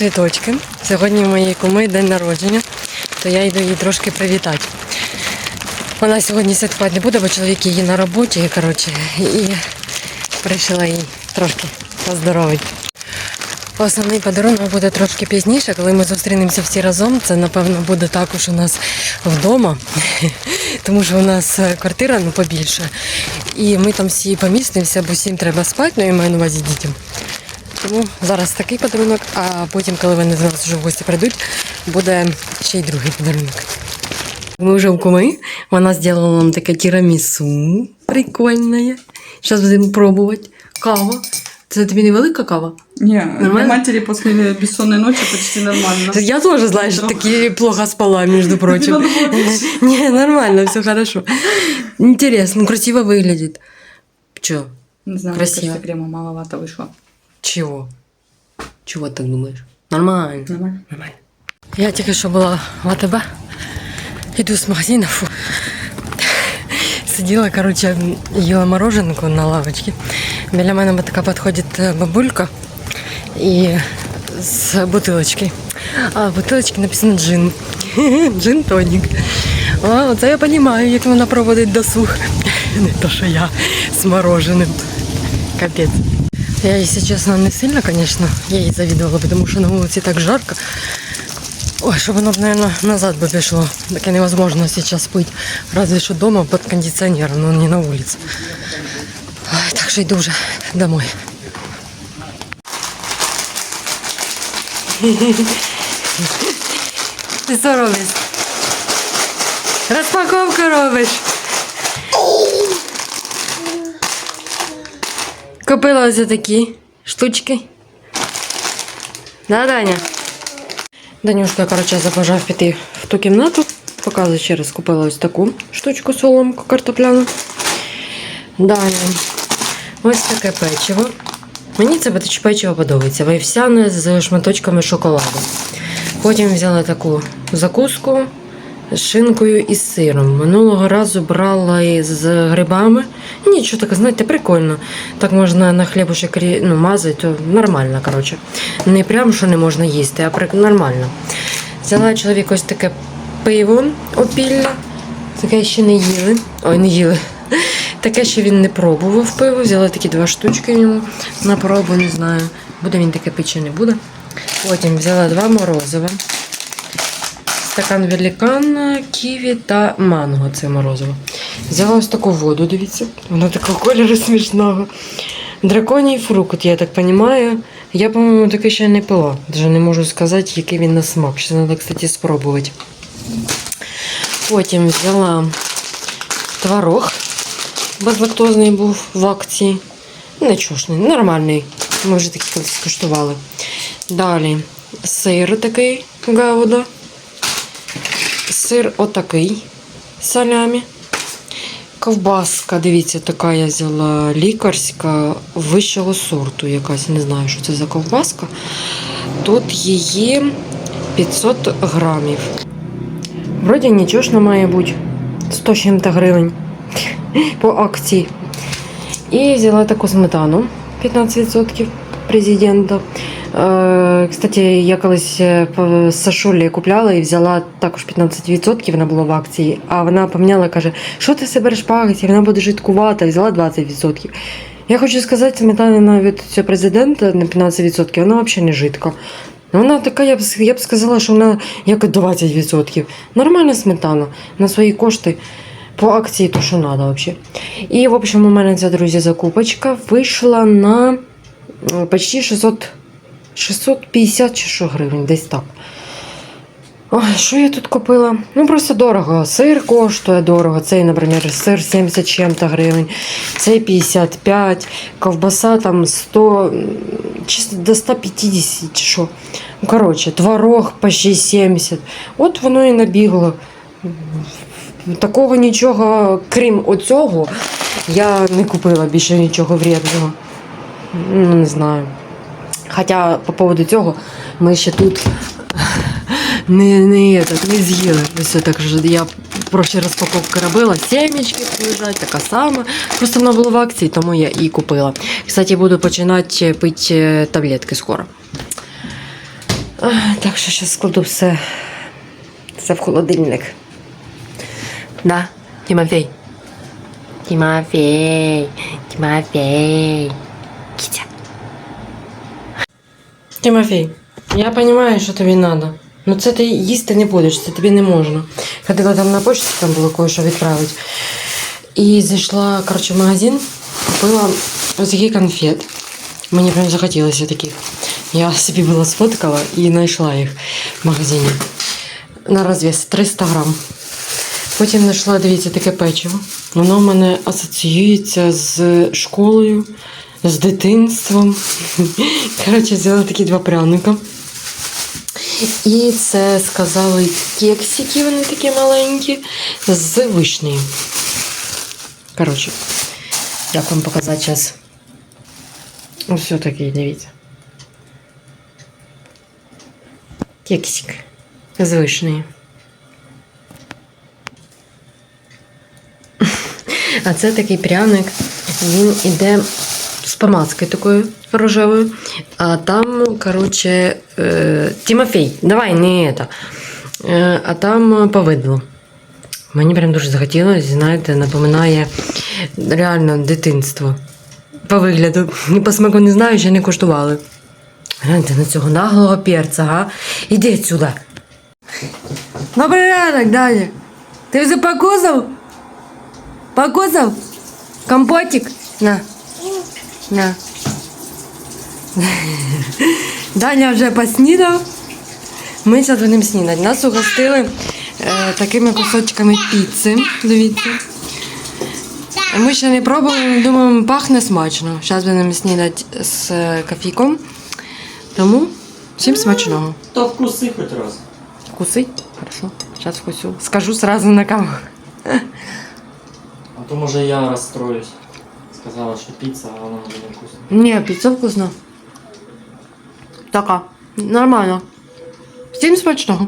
цвіточки. Сьогодні у моєї куми день народження, то я йду її трошки привітати. Вона сьогодні святкувати не буде, бо чоловік її на роботі, коротше, і вирішила їй трошки поздоровити. Основний подарунок буде трошки пізніше, коли ми зустрінемося всі разом. Це напевно буде також у нас вдома, тому що у нас квартира ну, побільше. І ми там всі помістимося, бо всім треба спати, ну і маю на увазі дітям. Тому зараз такий подарунок, а потім, коли вони до нас вже в гості прийдуть, буде ще й другий подарунок. Ми вже в куми. Вона зробила нам таке тірамісу прикольне. Зараз будемо пробувати. Кава. Це тобі не велика кава? Не, для Нормально? матери после бессонной ночи почти нормально. Я тоже, знаешь, таки плохо спала, между прочим. надо было пить. Не, нормально, все хорошо. Интересно, ну, красиво выглядит. Че? Не знаю, Красиво. мне кажется, крема маловато вышло. Чего? Чего ты так думаешь? Нормально. Нормально? Нормально. Я тільки що була в АТБ. Іду з магазину. Фу. Сиділа, коротше, їла мороженку на лавочці. Біля мене така підходить е, бабулька і з бутилочки. А в бутилочці написано джин. Джин тонік. А, оце я розумію, як вона проводить досуг. Не то, що я з мороженим. Капець. Я, если честно, не сильно, конечно, я їй завидовала, потому что на вулиці так жарко. Ой, щоб воно наверное, назад бы пришло. Таке невозможно сейчас пить. Разве что дома под кондиционером, но не на улице. Ой, так що йду вже домой. Ти що робиш? Розпаковку робиш. Купила ось такі штучки. Да, Даня? Данюшка, коротше, забажав піти в ту кімнату. Показую ще раз, купила ось таку штучку соломку картопляну. Далі. Ось таке печиво. Мені це печиво подобається. Вівсяне з шматочками шоколаду. Потім взяла таку закуску шинкою і сиром. Минулого разу брала з грибами. Нічого таке, знаєте, прикольно. Так можна на хлібушек ну, мазати, то нормально, коротше. Не прям, що не можна їсти, а при- нормально. Взяла чоловік ось таке пиво опілля. Таке ще не їли. Ой, не їли. Таке ще він не пробував пиво. Взяла такі два штучки йому на пробу, не знаю. Буде він таке пити чи не буде. Потім взяла два морозива. Стакан великан, ківі та манго. Це морозиво. Взяла ось таку воду, дивіться. Вона такого кольору смішного. Драконій фрукт, я так розумію. Я, по-моєму, таке ще не пила. Даже не можу сказати, який він на смак. Ще треба, кстати, спробувати. Потім взяла творог. Безлактозний був в акції. Нечушний, нормальний. Ми вже такі колись скуштували. Далі сир такий гауда. Сир отакий салямі. Ковбаска, дивіться, така я взяла лікарська вищого сорту якась. Не знаю, що це за ковбаска. Тут її 500 грамів. Вроді нічого ж не має бути. 100 чим-то гривень по акції. І взяла таку сметану 15% президента. Е, Кстати, я колись е, з Сашулі купляла і взяла також 15%, вона була в акції, а вона поміняла каже, що ти себе береш вона буде жидкувата, взяла 20%. Я хочу сказати, сметана навіть президента на 15%, вона взагалі не жидка. Вона така, я б, я б сказала, що вона як 20%. Нормальна сметана на свої кошти. По акції то, що треба взагалі. І, в общем, у мене ця, друзі, закупочка вийшла на е, почти 600, 650 чи що гривень, десь так. Ой, що я тут купила? Ну, просто дорого. Сир коштує дорого. Цей, наприклад, сир 70 чим-то гривень, цей 55, ковбаса там 100, м, чи до 150 чи що. Ну, коротше, творог почти 70. От воно і набігло. Такого нічого, крім оцього, я не купила більше нічого вредного. Ну, не знаю. Хоча по поводу цього ми ще тут не, не, этот, не з'їли. Ось так що я прошлі розпаковки робила. Сімечки лежать, така сама. Просто вона була в акції, тому я і купила. Кстати, буду починати пити таблетки скоро. Так що зараз складу все, все в холодильник. Да, Тимофей. Тимофей, Тимофей. Китя. Тимофей, я понимаю, що тобі надо. Ну це ти їсти не будеш, це тобі не можна. Ходила там на почту, там було кое-що відправити. І зайшла, коротше, в магазин, купила ось такий конфет. Мені прям захотілося таких. Я собі була сфоткала і знайшла їх в магазині. На розвес 300 грам. Потім знайшла, дивіться, таке печиво. Воно в мене асоціюється з школою, з дитинством. Коротше, взяла такі два пряника. І це сказали кексики, вони такі маленькі, з вишнею. Коротше, як вам показати зараз. Ось такий, дивіться. Кексик з вишнею. А це такий пряник. Він іде з помазкою такою рожевою. А там, коротше, е, Тимофей, давай не это. Е, а там повидло. Мені прям дуже захотілося, знаєте, напоминає реально дитинство. По вигляду. Ні по смаку не знаю, ще не куштували. Гляньте на цього наглого перця, га? Іди сюди. Добрий ранок, Даня. Ти вже покусав? Покусав? Компотик? На. На. Даня вже поснідав. Ми зараз будемо снідати. Нас угостили е, такими кусочками піци. Дивіться. Ми ще не пробували, думаємо, пахне смачно. Зараз будемо снідати з е, кофійком. Тому всім смачного. То вкуси хоч раз. Вкуси? Хорошо. Сейчас вкусю. Скажу сразу на камеру. А то може я розстроюсь. Сказала, що піца, а вона буде вкусна. Не, піца вкусна. Така. Нормально. Всім смачного.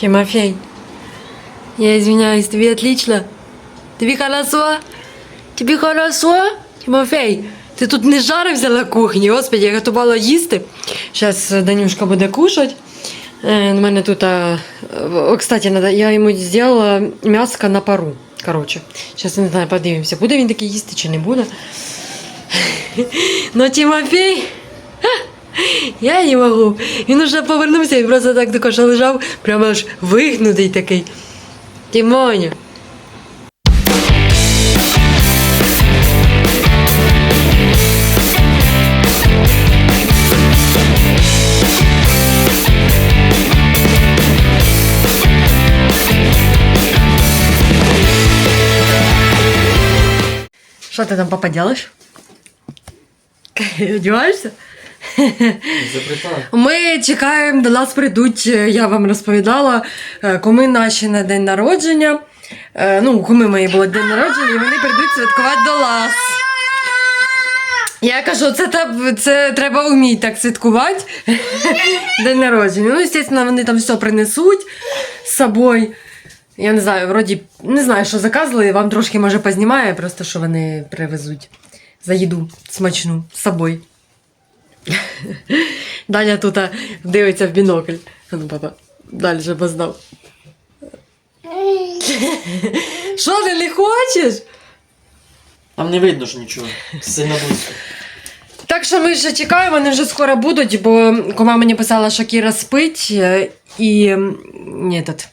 Тимофей, я извиняюсь, тобі отлично? Тобі хорошо? Тобі хорошо? Тимофей, ти тут не жарився на кухні, господи, я готувала їсти. Зараз Данюшка буде кушати. Е, У мене тут, а, кстати, я йому зробила м'яско на пару. Коротше, зараз не знаю, подивимося, буде він такий їсти чи не буде. Ну, Тимофей, я не можу. Він уже повернувся, він просто так також лежав, прямо аж вигнутий такий. Тимоня. Що ти там, папа, делаешь? Одіваєшся? Ми чекаємо, до нас прийдуть, е, я вам розповідала, е, куми наші на день народження. Е, Ну, куми мої були день народження, і вони прийдуть святкувати до нас. Я кажу, це, та- це треба вміти так святкувати. День народження. Ну, звісно, вони там все принесуть з собою. Я не знаю, вроді, не знаю, що заказували, вам трошки може познімає, просто що вони привезуть за їду смачну з собою. Даня тут дивиться в бінокль. Ну, папа, далі же познав. Що ти не хочеш? Там не видно ж нічого. Сильно близько. Так що ми вже чекаємо, вони вже скоро будуть, бо кома мені писала, що Кіра спить, е, і ні, тут.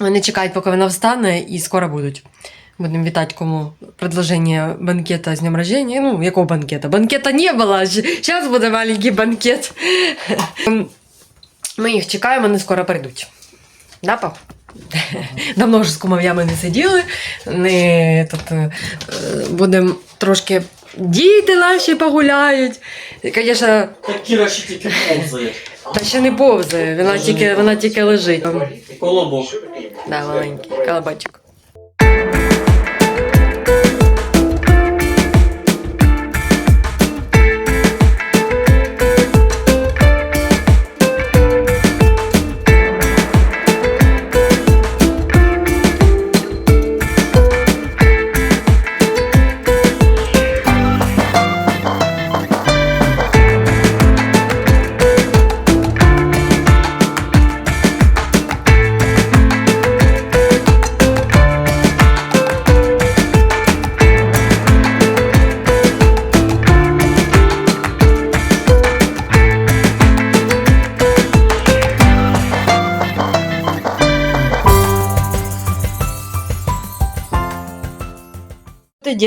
Вони чекають, поки вона встане, і скоро будуть. Будемо вітати кому предложення банкета з днем рождения. Ну, якого банкета? Банкета не було, зараз буде маленький банкет. Ми їх чекаємо, вони скоро прийдуть. Да, пап? Давно вже з кумов'ями не сиділи. Не, тут, е, будемо трошки діти наші погуляють. Звісно, Кіра ще тільки повзає. та ще не повзає, вона тільки, вона тільки лежить. Колобок. Да, маленький колобочок.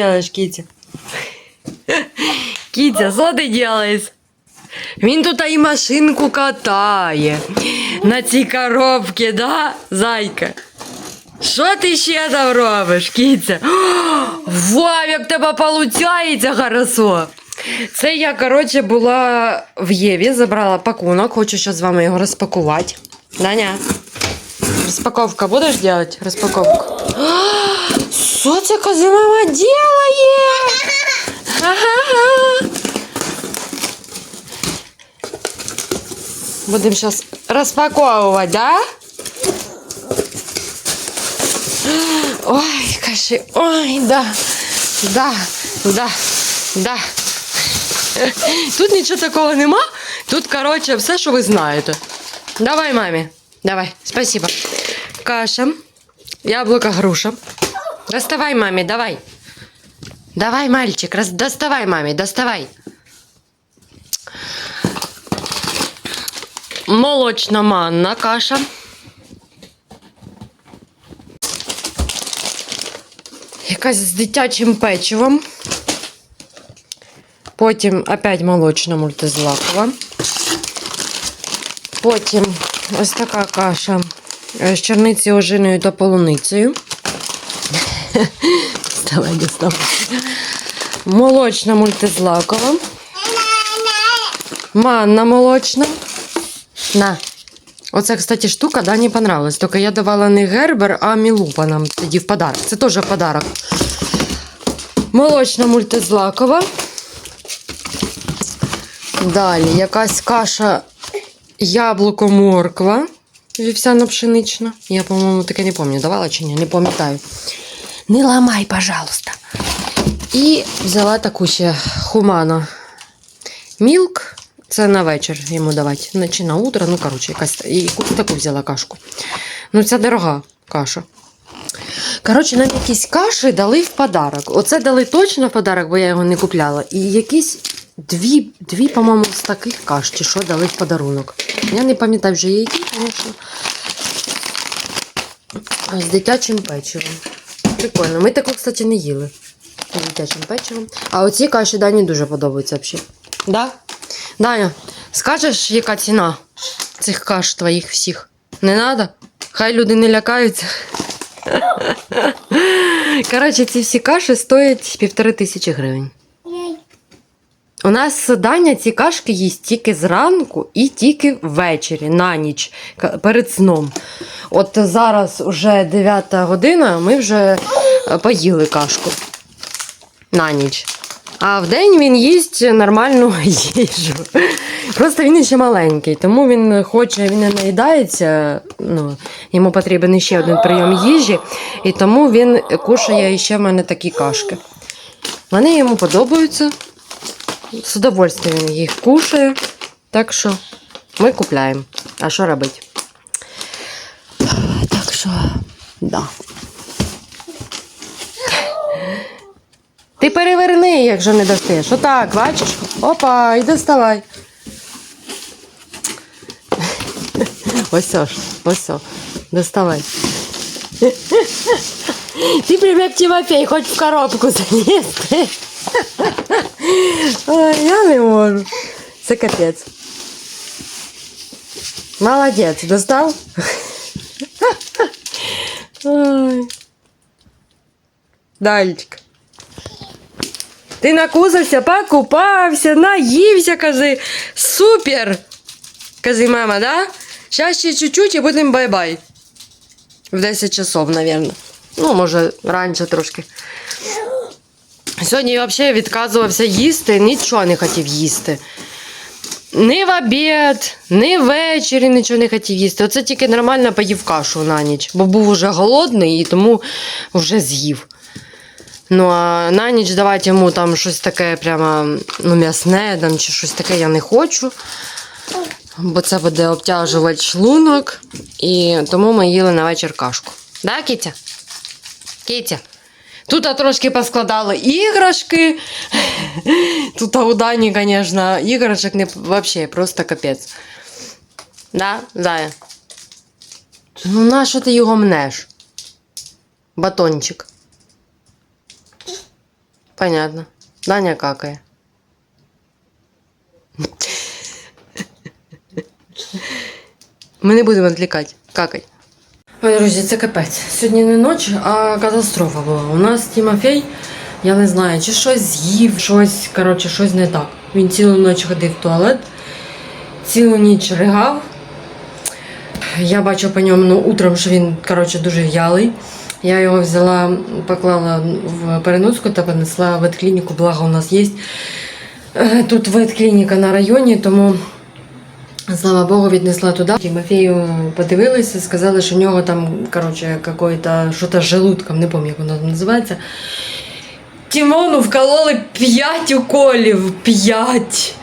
Робиш, Кітя? Кітя, що ти робиш? Він тут і машинку катає. На цій коробці, да, зайка? Що ти ще там робиш, Кітя? Вау, як тебе виходить хорошо. Це я, коротше, була в Єві, забрала пакунок, хочу зараз з вами його розпакувати. Даня, розпаковка будеш робити? Розпаковку. Що це кози мама делає? Ага. Будемо зараз розпаковувати, да? Ой, кажи, ой, да, да, да, да. Тут нічого такого нема. Тут, коротше, все, що ви знаєте. Давай, мамі. Давай, спасибо. Каша, яблуко, груша. Доставай, мамі, давай. Давай, мальчик, раз... доставай, мамі, доставай. Молочна манна каша. Якась з дитячим печивом. Потім опять молочна мультизлакова. Потім ось така каша е, з черниці ожиною та полуницею. Вставай, доставай. Молочна мультизлакова. Манна молочна. На. Оце, кстати, штука Дані понравилась. Тільки я давала не гербер, а мілупа нам тоді в подарок. Це теж подарок. Молочна мультизлакова. Далі якась каша яблуко морква. Вівсяно пшенична. Я, по-моєму, таке не пам'ятаю, давала чи ні, не пам'ятаю. Не ламай, пожалуйста. І взяла таку ще хумана. Мілк. Це на вечір йому давати. Чи на утро, ну коротше, якась і таку взяла кашку. Ну, це дорога каша. Коротше, нам якісь каші дали в подарок. Оце дали точно в подарок, бо я його не купляла. І якісь дві, дві по-моєму, з таких каш, чи що дали в подарунок. Я не пам'ятаю вже які, звісно. З дитячим печивом. Прикольно. Ми таку, кстати, не їли. З дитячим печивом. А оці каші Дані дуже подобаються взагалі. Да? Даня, скажеш, яка ціна цих каш твоїх всіх? Не треба? Хай люди не лякаються. Коротше, ці всі каші стоять півтори тисячі гривень. У нас Даня ці кашки їсть тільки зранку і тільки ввечері, на ніч, перед сном. От зараз вже 9 година, ми вже е, поїли кашку на ніч. А в день він їсть нормальну їжу. Просто він ще маленький, тому він хоче, він не наїдається. Ну, йому потрібен ще один прийом їжі, і тому він кушає ще в мене такі кашки. Вони йому подобаються. З удовольствием їх кушає. Так що ми купляємо. А що робити? Так що, да. Ти переверни, якщо не достаєш. Отак, бачиш? Опа, і доставай. Ось ж, ось. о, Доставай. Ти прям як Тимофей, хоч в коробку залізти. Ой, я не можу. Це капець. Молодець, достав? Ой. Дальчик. Ти накусався, покупався, наївся, кажи. Супер! Кажи, мама, да? Зараз ще чуть-чуть і будемо бай-бай. В 10 часов, мабуть. Ну, може, раніше трошки. Сьогодні я взагалі відказувався їсти, нічого не хотів їсти. Ні в обід, ні ввечері нічого не хотів їсти. Оце тільки нормально поїв кашу на ніч, бо був уже голодний і тому вже з'їв. Ну, а на ніч давати йому там щось таке прямо ну, м'ясне там, чи щось таке я не хочу. Бо це буде обтяжувати шлунок. І тому ми їли на вечір кашку. Да, Кітя? Кітя? Тут трошки поскладали іграшки. Тут у Дані, звісно, іграшок не взагалі просто капець. Да, Зая? Ну, на що ти його мнеш? Батончик. Понятно. Даня какає. Ми не будемо відлікати. Какай. Ой, друзі, це капець. Сьогодні не ніч, а катастрофа була. У нас Тімофей, я не знаю, чи щось з'їв, щось, коротше, щось не так. Він цілу ніч ходив в туалет, цілу ніч ригав. Я бачу по ньому ну, утром, що він коротше, дуже в'ялий. Я його взяла, поклала в переноску та понесла в ветклініку, благо у нас є. е, Тут ветклініка на районі, тому Слава Богу, віднесла туди. Тимофею подивилися, сказали, що у нього там, коротше, що-то з желудком, не пам'ятаю, як воно там називається. Тімону вкололи 5 уколів. 5.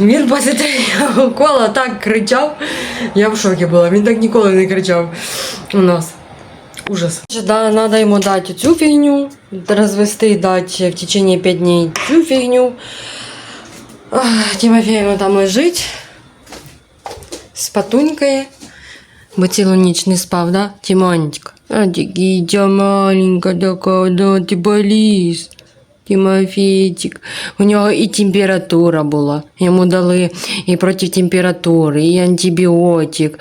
Він після третього укола так кричав. Я в шокі була. Він так ніколи не кричав у нас. Ужас. Да, надо йому дати цю фігню, розвести, дати в течение 5 днів цю фігню. Ну, там лежить спатунькає, бо цілу ніч не спав, да? Тімонечка. А Дігітя маленька така, да, ти боліс. Тимофійчик. У нього і температура була. Йому дали і проти температури, і антибіотик,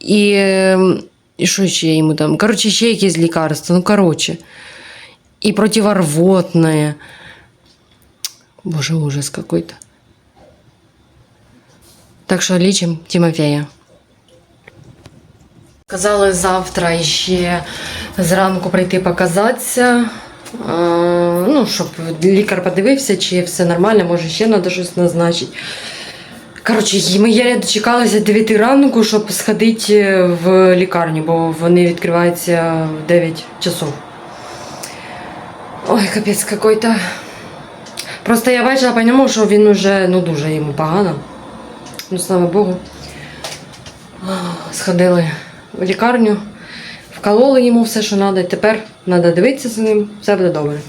і, ем, і що ще йому там? Коротше, ще якісь лікарства. Ну, коротше. І противорвотне. Боже, ужас какой-то. Так що лічимо Тимофея. Казали завтра ще зранку прийти показатися. Ну, щоб лікар подивився, чи все нормально, може ще треба щось назначити. Коротше, ми я дочекалися 9 ранку, щоб сходити в лікарню, бо вони відкриваються в 9 часов. Ой, капець какой-то. Просто я бачила по ньому, що він уже ну, дуже йому погано. Ну, слава Богу. Сходили в лікарню, вкололи йому все, що треба. Тепер треба дивитися за ним, все буде добре.